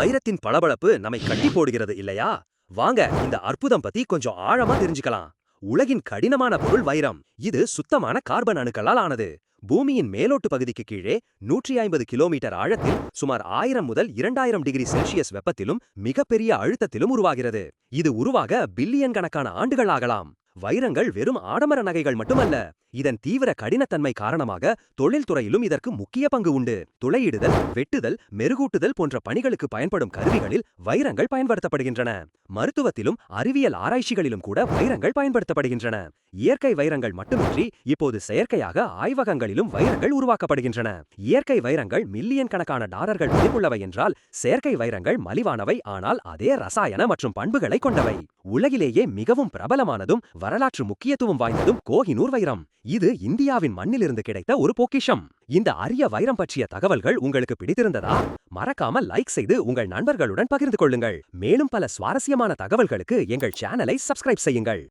வைரத்தின் பளபளப்பு நம்மை கட்டி போடுகிறது இல்லையா? வாங்க இந்த அற்புதம் பத்தி கொஞ்சம் ஆழமா தெரிஞ்சுக்கலாம். உலகின் கடினமான பொருள் வைரம். இது சுத்தமான கார்பன் அணுக்களால் ஆனது. பூமியின் மேலோட்டு பகுதிக்கு கீழே நூற்றி ஐம்பது கிலோமீட்டர் ஆழத்தில் சுமார் ஆயிரம் முதல் இரண்டாயிரம் டிகிரி செல்சியஸ் வெப்பத்திலும் மிகப்பெரிய அழுத்தத்திலும் உருவாகிறது. இது உருவாக பில்லியன் கணக்கான ஆண்டுகள் ஆகலாம். வைரங்கள் வெறும் ஆடம்பர நகைகள் மட்டுமல்ல இதன் தீவிர கடினத்தன்மை காரணமாக தொழில்துறையிலும் இதற்கு முக்கிய பங்கு உண்டு. துளையிடுதல் வெட்டுதல் மெருகூட்டுதல் போன்ற பணிகளுக்கு பயன்படும் கருவிகளில் வைரங்கள் பயன்படுத்தப்படுகின்றன. மருத்துவத்திலும் அறிவியல் ஆராய்ச்சிகளிலும் கூட வைரங்கள் பயன்படுத்தப்படுகின்றன. இயற்கை வைரங்கள் மட்டுமின்றி இப்போது செயற்கையாக ஆய்வகங்களிலும் வைரங்கள் உருவாக்கப்படுகின்றன. இயற்கை வைரங்கள் மில்லியன் கணக்கான டாலர்கள் மதிப்புள்ளவை என்றால் செயற்கை வைரங்கள் மலிவானவை ஆனால் அதே ரசாயன மற்றும் பண்புகளை கொண்டவை. உலகிலேயே மிகவும் பிரபலமானதும் வரலாற்று முக்கியத்துவம் வாய்ந்ததும் கோஹினூர் வைரம். இது இந்தியாவின் மண்ணிலிருந்து கிடைத்த ஒரு பொக்கிஷம். இந்த அரிய வைரம் பற்றிய தகவல்கள் உங்களுக்கு பிடித்திருந்ததா? மறக்காம லைக் செய்து உங்கள் நண்பர்களுடன் பகிர்ந்து கொள்ளுங்கள். மேலும் பல சுவாரஸ்யமான தகவல்களுக்கு எங்கள் சேனலை சப்ஸ்கிரைப் செய்யுங்கள்.